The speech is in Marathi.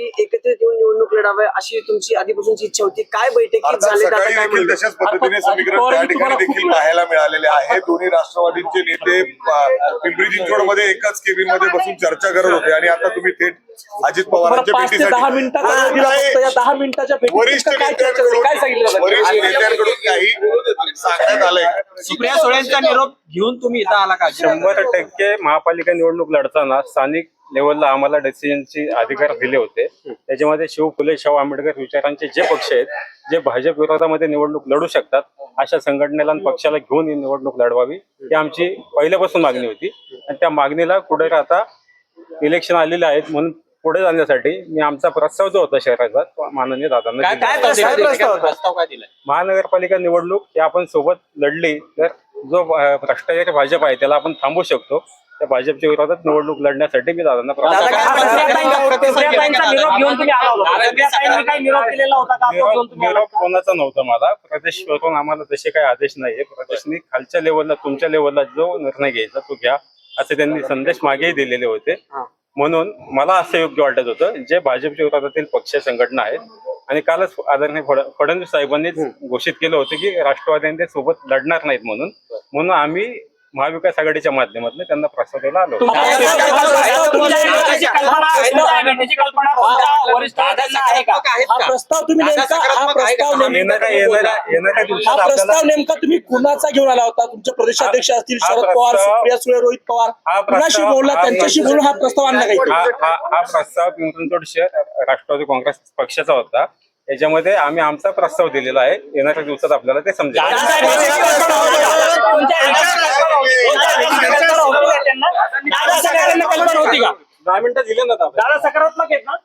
की एकत्रित येऊन निवडणूक लढावी अशी तुमची आधीपासूनची इच्छा होती. काय बैठकीत झाले सकाळी देखील तशाच पद्धतीने समीकरण त्या ठिकाणी देखील पाहायला मिळालेले आहे. दोन्ही राष्ट्रवादीचे नेते पिंपरी चिंचवडमध्ये एकाच केबिनमध्ये बसून चर्चा करत होते. आणि आता तुम्ही थेट अजित पवारांच्या मिनिटाच्या वरिष्ठ नेत्यांकडून? वरिष्ठ नेत्यांकडून काही सांगण्यात आलंय. सुप्रिया सुळेंचा निरोप घेऊन तुम्ही इथं आला का? शंभर टक्के महापालिका निवडणूक लढताना स्थानिक लेवलला आम्हाला डिसिजनचे अधिकार दिले होते. त्याच्यामध्ये शिव फुले शाहू आंबेडकर विचारांचे जे पक्ष आहेत जे भाजप विरोधामध्ये निवडणूक लढू शकतात अशा संघटनेला पक्षाला घेऊन ही निवडणूक लढवावी ही आमची पहिल्यापासून मागणी होती. आणि त्या मागणीला कुठे आता इलेक्शन आलेले आहेत म्हणून पुढे जाण्यासाठी मी आमचा प्रस्ताव जो होता शहराचा तो माननीय दादांना काय दिला. काय प्रस्ताव दिलाय? प्रस्ताव होता? प्रस्ताव काय दिलाय महानगरपालिका निवडणूक ही आपण सोबत लढली तर जो अं, भ्रष्टाचारी भाजप आहे त्याला आपण थांबवू शकतो त्या भाजपच्या विरोधात निवडणूक लढण्यासाठी मी दादांना प्रस्ताव दादा, काय सुप्रियाताईंचा- सुप्रियाताईंचा निरोप घेऊन तुम्ही आला होता दादा, सुप्रियाताईंनी काही निरोप दिलेला होता का तो घेऊन निरोप तुम्ही आला निरोप कोणाचा नव्हता मला प्रदेशवरून आम्हाला तसे काही आदेश नाहीये प्रदेशनी खालच्या लेवलला तुमच्या लेवलला जो निर्णय घ्यायचा तो घ्या असे त्यांनी संदेश मागेही दिलेले होते म्हणून मला असं योग्य वाटत होतं जे भाजपच्या विरोधातील पक्ष संघटना आहेत. आणि कालच आदरणीय फड- फडणवीस साहेबांनी घोषित केलं होतं की राष्ट्रवादी ते सोबत लढणार नाहीत म्हणून. म्हणून आम्ही महाविकास आघाडीच्या माध्यमातून त्यांना प्रस्ताव द्यायला आलो तुमच्या- तुमच्या- तुमच्या- तुमच्या तुमच्या हा? प्रस्ताव तुम्ही नेमका हा? प्रस्ताव नेमका तुम्ही हा प्रस्ताव नेमका कुणाचा घेऊन आला होता तुमचे प्रदेशाध्यक्ष असतील हा शरद पवार सुप्रिया सुळे रोहित पवार हा कुणाशी बोलला हा त्यांच्याशी बोलून हा प्रस्ताव आणला काही हा हा हा प्रस्ताव पिंपरी शहर राष्ट्रवादी काँग्रेस पक्षाचा होता याच्यामध्ये आम्ही आमचा प्रस्ताव दिलेला आहे येणाऱ्या दिवसात आपल्याला ते समजेल दादा सकारात्मक कल्पना होती का दहा मिनिटं दिले ना दादा. सकारात्मक आहेत ना